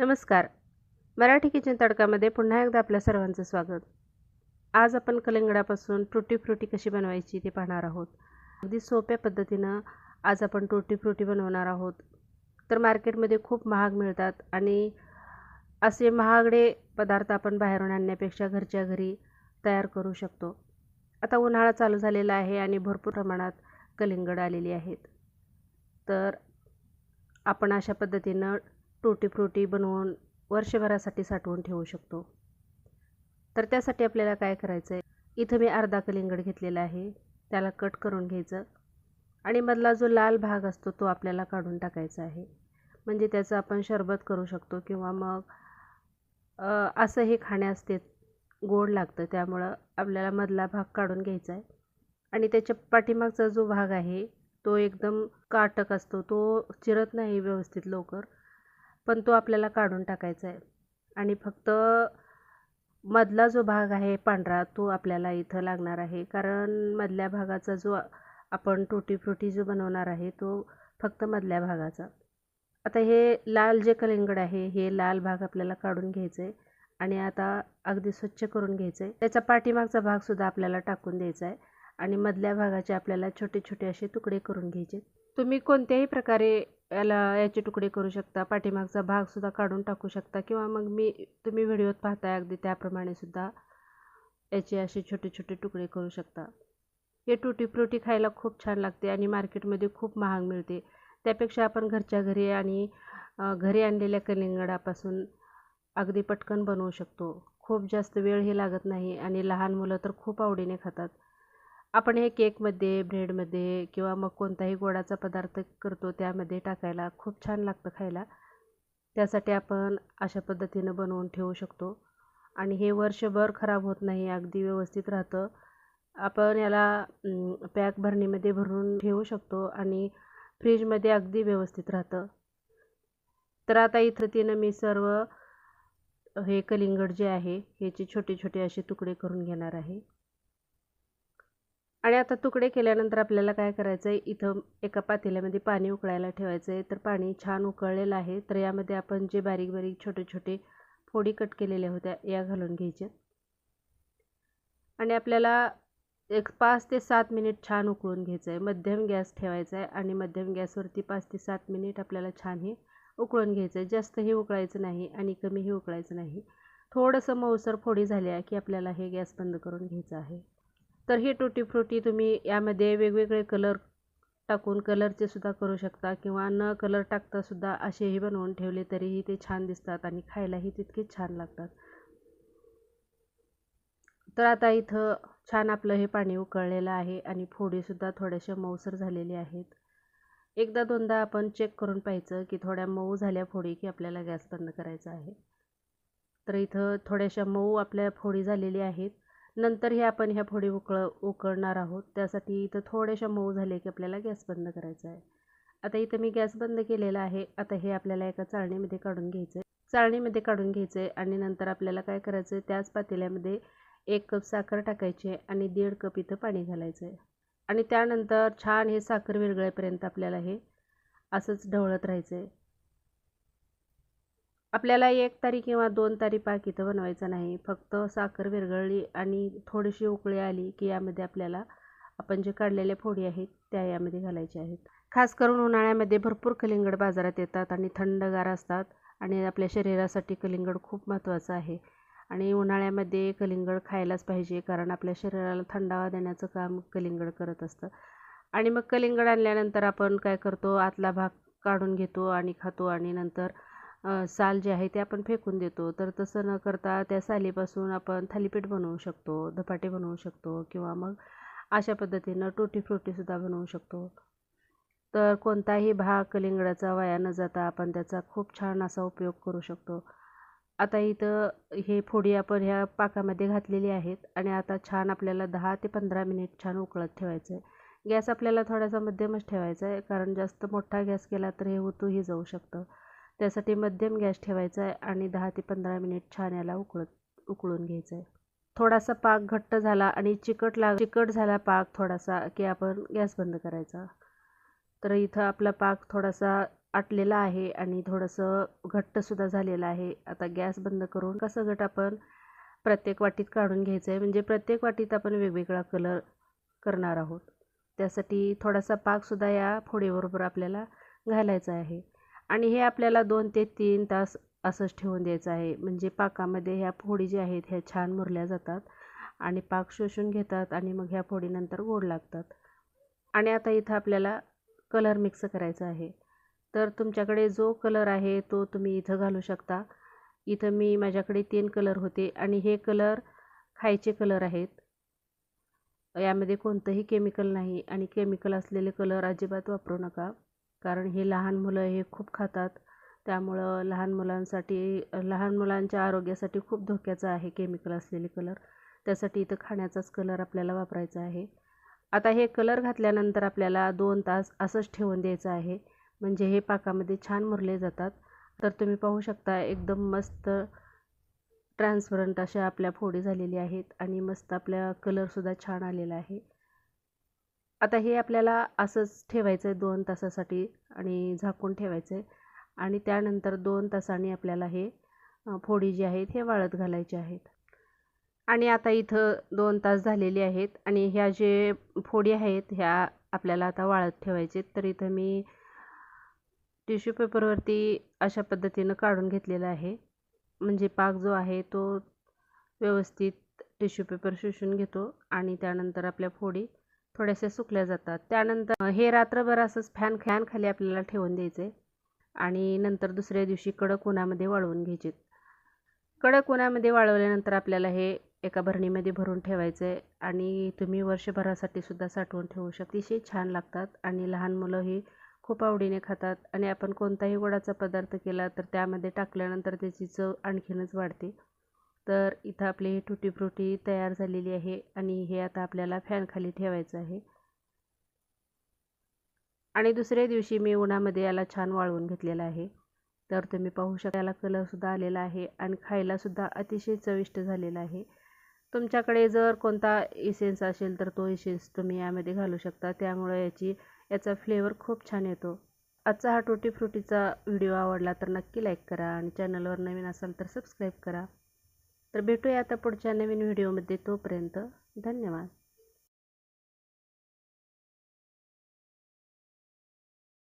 नमस्कार. मराठी किचन तडकामध्ये पुन्हा एकदा आपल्या सर्वांचं स्वागत. आज आपण कलिंगडापासून टुटी फ्रुटी कशी बनवायची ते पाहणार आहोत. अगदी सोप्या पद्धतीनं आज आपण टुटी फ्रुटी बनवणार आहोत. तर मार्केटमध्ये खूप महाग मिळतात आणि असे महागडे पदार्थ आपण बाहेरून आणण्यापेक्षा घरच्या घरी तयार करू शकतो. आता उन्हाळा चालू झालेला आहे आणि भरपूर प्रमाणात कलिंगड आलेली आहेत. तर आपण अशा पद्धतीनं टोटीफ्रोटी बनवून वर्षभरासाठी साठवून ठेवू शकतो. तर त्यासाठी आपल्याला काय करायचं आहे इथं मी अर्धा कलिंगड घेतलेला आहे. त्याला कट करून घ्यायचं. आणि मधला जो लाल भाग असतो तो आपल्याला काढून टाकायचा आहे. म्हणजे त्याचं आपण शरबत करू शकतो किंवा मग असं हे खाण्यास ते गोड लागतं. त्यामुळं आपल्याला मधला भाग काढून घ्यायचा आहे. आणि त्याच्या पाठीमागचा जो भाग आहे तो एकदम काटक असतो. तो चिरत नाही व्यवस्थित लवकर. पण तो आपल्याला काढून टाकायचा आहे. आणि फक्त मधला जो भाग आहे पांढरा तो आपल्याला इथं लागणार आहे. कारण मधल्या भागाचा जो आपण टोटी फ्रुटी जो बनवणार आहे तो फक्त मधल्या भागाचा. आता हे लाल जे कलिंगड आहे हे लाल भाग आपल्याला काढून घ्यायचं आहे आणि आता अगदी स्वच्छ करून घ्यायचं आहे त्याचा पाठीमागचा भागसुद्धा आपल्याला टाकून द्यायचा आहे आणि मधल्या भागाचे आपल्याला छोटे छोटे असे तुकडे करून घ्यायचे. तुम्ही कोणत्याही प्रकारे याला याचे तुकडे करू शकता पाठीमागचा भागसुद्धा काढून टाकू शकता किंवा मग मी तुम्ही व्हिडिओत पाहताय अगदी त्याप्रमाणे सुद्धा याचे असे छोटे छोटे तुकडे करू शकता. हे टुटी फ्रुटी खायला खूप छान लागते आणि मार्केटमध्ये खूप महाग मिळते. त्यापेक्षा आपण घरच्या घरी आणि घरी आणलेल्या कलिंगडापासून अगदी पटकन बनवू शकतो. खूप जास्त वेळ हे लागत नाही आणि लहान मुलं तर खूप आवडीने खातात. आपण हे केकमध्ये ब्रेडमध्ये किंवा मग कोणताही गोडाचा पदार्थ करतो त्यामध्ये टाकायला खूप छान लागतं खायला. त्यासाठी आपण अशा पद्धतीनं बनवून ठेवू शकतो. आणि हे वर्षभर खराब होत नाही अगदी व्यवस्थित राहतं. आपण याला पॅक भरणीमध्ये भरून ठेवू शकतो आणि फ्रीजमध्ये अगदी व्यवस्थित राहतं. तर आता इथं तिनं मी सर्व हे कलिंगड जे आहे ह्याचे छोटे छोटे असे तुकडे करून घेणार आहे. आणि आता तुकडे केल्यानंतर आपल्याला काय करायचं आहे इथं एका पातेल्यामध्ये पाणी उकळायला ठेवायचं आहे तर पाणी छान उकळलेलं आहे. तर यामध्ये आपण जे बारीक बारीक छोटे छोटे फोडी कट केलेल्या होत्या या घालून घ्यायच्या. आणि आपल्याला एक पाच ते सात मिनिट छान उकळून घ्यायचं आहे मध्यम गॅस ठेवायचा आहे आणि मध्यम गॅसवरती पाच ते सात मिनिट आपल्याला छान हे उकळून घ्यायचं आहे जास्तही उकळायचं नाही आणि कमीही उकळायचं नाही. थोडंसं मऊसर फोडी झाल्या की आपल्याला हे गॅस बंद करून घ्यायचं आहे. तर ही टुटी फ्रुटी तुम्ही यामध्ये वेगवेगळे कलर टाकून कलरचे सुद्धा करू शकता किंवा न कलर टाकतासुद्धा असेही बनवून ठेवले तरीही ते छान दिसतात आणि खायलाही तितकेच छान लागतात. तर आता इथं छान आपलं हे पाणी उकळलेलं आहे आणि फोडीसुद्धा थोड्याशा मऊसर झालेली आहेत. एकदा दोनदा आपण चेक करून पाहायचं की थोड्या मऊ झाल्या फोडी की आपल्याला गॅस बंद करायचा आहे. तर इथं थोड्याशा मऊ आपल्या फोडी झालेली आहेत. नंतर हे आपण ह्या फोडी उकळ उकळणार आहोत. त्यासाठी इथं थोड्याशा मऊ झाले की आपल्याला गॅस बंद करायचा आहे. आता इथं मी गॅस बंद केलेला आहे. आता हे आपल्याला एका चाळणीमध्ये काढून घ्यायचं आहे चाळणीमध्ये काढून घ्यायचं आहे आणि नंतर आपल्याला काय करायचं आहे त्याच पातेल्यामध्ये एक कप साखर टाकायची आहे आणि दीड कप इथं पाणी घालायचं आहे. आणि त्यानंतर छान हे साखर विरगळेपर्यंत आपल्याला हे असंच ढवळत राहायचं आहे आपल्याला एक तारी किंवा दोन तारी पाक इथं बनवायचा नाही. फक्त साखर विरघळली आणि थोडीशी उकळी आली की यामध्ये आपल्याला आपण जे काढलेल्या फोडी आहेत त्या यामध्ये घालायच्या आहेत. खास करून उन्हाळ्यामध्ये भरपूर कलिंगड बाजारात येतात आणि थंडगार असतात आणि आपल्या शरीरासाठी कलिंगड खूप महत्त्वाचं आहे. आणि उन्हाळ्यामध्ये कलिंगड खायलाच पाहिजे कारण आपल्या शरीराला थंडावा देण्याचं काम कलिंगड करत असतं. आणि मग कलिंगड आणल्यानंतर आपण काय करतो? आतला भाग काढून घेतो आणि खातो आणि नंतर साल जे आहे ते आपण फेकून देतो. तर तसं न करता त्या सालीपासून आपण थालीपीठ बनवू शकतो धपाटे बनवू शकतो किंवा मग अशा पद्धतीनं टोटी फ्रुटीसुद्धा बनवू शकतो. तर कोणताही भाग कलिंगडाचा वाया न जाता आपण त्याचा खूप छान असा उपयोग करू शकतो. आता इथं हे फोडी आपण ह्या पाकामध्ये घातलेली आहेत आणि आता छान आपल्याला दहा ते पंधरा मिनिट छान उकळत ठेवायचं आहे गॅस आपल्याला थोडासा मध्यमच ठेवायचा आहे कारण जास्त मोठा गॅस केला तर हे उतूही जाऊ शकतं. त्यासाठी मध्यम गॅस ठेवायचा आहे आणि दहा ते पंधरा मिनिट छान याला उकळत उकळून घ्यायचं आहे. थोडासा पाक घट्ट झाला आणि चिकट लाग चिकट झाला पाक थोडासा की आपण गॅस बंद करायचा. तर इथं आपला पाक थोडासा आटलेला आहे आणि थोडंसं घट्टसुद्धा झालेलं आहे. आता गॅस बंद करून कसं घट आपण प्रत्येक वाटीत काढून घ्यायचं आहे म्हणजे प्रत्येक वाटीत आपण वेगवेगळा कलर करणार आहोत. त्यासाठी थोडासा पाकसुद्धा या फोडीबरोबर आपल्याला घालायचा आहे. आणि हे आपल्याला दोन ते तीन तास असंच ठेवून द्यायचं आहे. म्हणजे पाकामध्ये ह्या फोडी ज्या आहेत ह्या छान मुरल्या जातात आणि पाक शोषून घेतात आणि मग ह्या फोडीनंतर गोड लागतात. आणि आता इथं आपल्याला कलर मिक्स करायचा आहे. तर तुमच्याकडे जो कलर आहे तो तुम्ही इथं घालू शकता. इथं मी माझ्याकडे तीन कलर होते आणि हे कलर खायचे कलर आहेत. यामध्ये कोणतंही केमिकल नाही आणि केमिकल असलेले कलर अजिबात वापरू नका. कारण हे लहान मुलं हे खूप खातात. त्यामुळं लहान मुलांसाठी लहान मुलांच्या आरोग्यासाठी खूप धोक्याचं आहे केमिकल असलेले कलर त्यासाठी इथं खाण्याचाच कलर आपल्याला वापरायचा आहे. आता हे कलर घातल्यानंतर आपल्याला दोन तास असंच ठेवून द्यायचं आहे. म्हणजे हे पाकामध्ये छान मुरले जातात. तर तुम्ही पाहू शकता एकदम मस्त ट्रान्सपरंट अशा आपल्या फोडी झालेली आहेत. आणि मस्त आपल्या कलरसुद्धा छान आलेला आहे. आता हे आपल्याला असंच ठेवायचं आहे दोन तासासाठी आणि झाकून ठेवायचं आहे आणि त्यानंतर दोन तासांनी आपल्याला हे फोडी जी आहेत हे वाळत घालायचे आहेत. आणि आता इथं दोन तास झालेले आहेत आणि ह्या जे फोडी आहेत ह्या आपल्याला आता वाळत ठेवायचे तर इथं मी टिश्यू पेपरवरती अशा पद्धतीनं काढून घेतलेला आहे. म्हणजे पाक जो आहे तो व्यवस्थित टिश्यू पेपर शोषून घेतो आणि त्यानंतर आपल्या फोडी थोड्याशा सुकल्या जातात. त्यानंतर हे रात्रभर असंच फॅन फॅन खाली आपल्याला ठेवून द्यायचे आणि नंतर दुसऱ्या दिवशी कडक उन्हामध्ये वाळवून घ्यायचे. कडक उन्हामध्ये वाळवल्यानंतर आपल्याला हे एका भरणीमध्ये भरून ठेवायचं आहे आणि तुम्ही वर्षभरासाठी सुद्धा साठवून ठेवू शकता. अतिशय छान लागतात आणि लहान मुलं ही खूप आवडीने खातात आणि आपण कोणताही गोडाचा पदार्थ केला तर त्यामध्ये टाकल्यानंतर त्याची चव आणखीनच वाढते. तर इथं आपली टुटी फ्रुटी तयार झालेली आहे आणि हे आता आपल्याला फॅनखाली ठेवायचं आहे. आणि दुसऱ्या दिवशी मी उन्हामध्ये याला छान वाळवून घेतलेला आहे. तर तुम्ही पाहू शकता याला कलरसुद्धा आलेला आहे आणि खायलासुद्धा अतिशय चविष्ट झालेला आहे. तुमच्याकडे जर कोणता इसेन्स असेल तर तो इसेन्स तुम्ही यामध्ये घालू शकता. त्यामुळे याची याचा फ्लेवर खूप छान येतो. आजचा हा टोटी फ्रुटीचा व्हिडिओ आवडला तर नक्की लाईक करा आणि चॅनलवर नवीन असाल तर सबस्क्राईब करा. तर भेटूया आता पुढच्या नवीन व्हिडिओमध्ये तोपर्यंत धन्यवाद.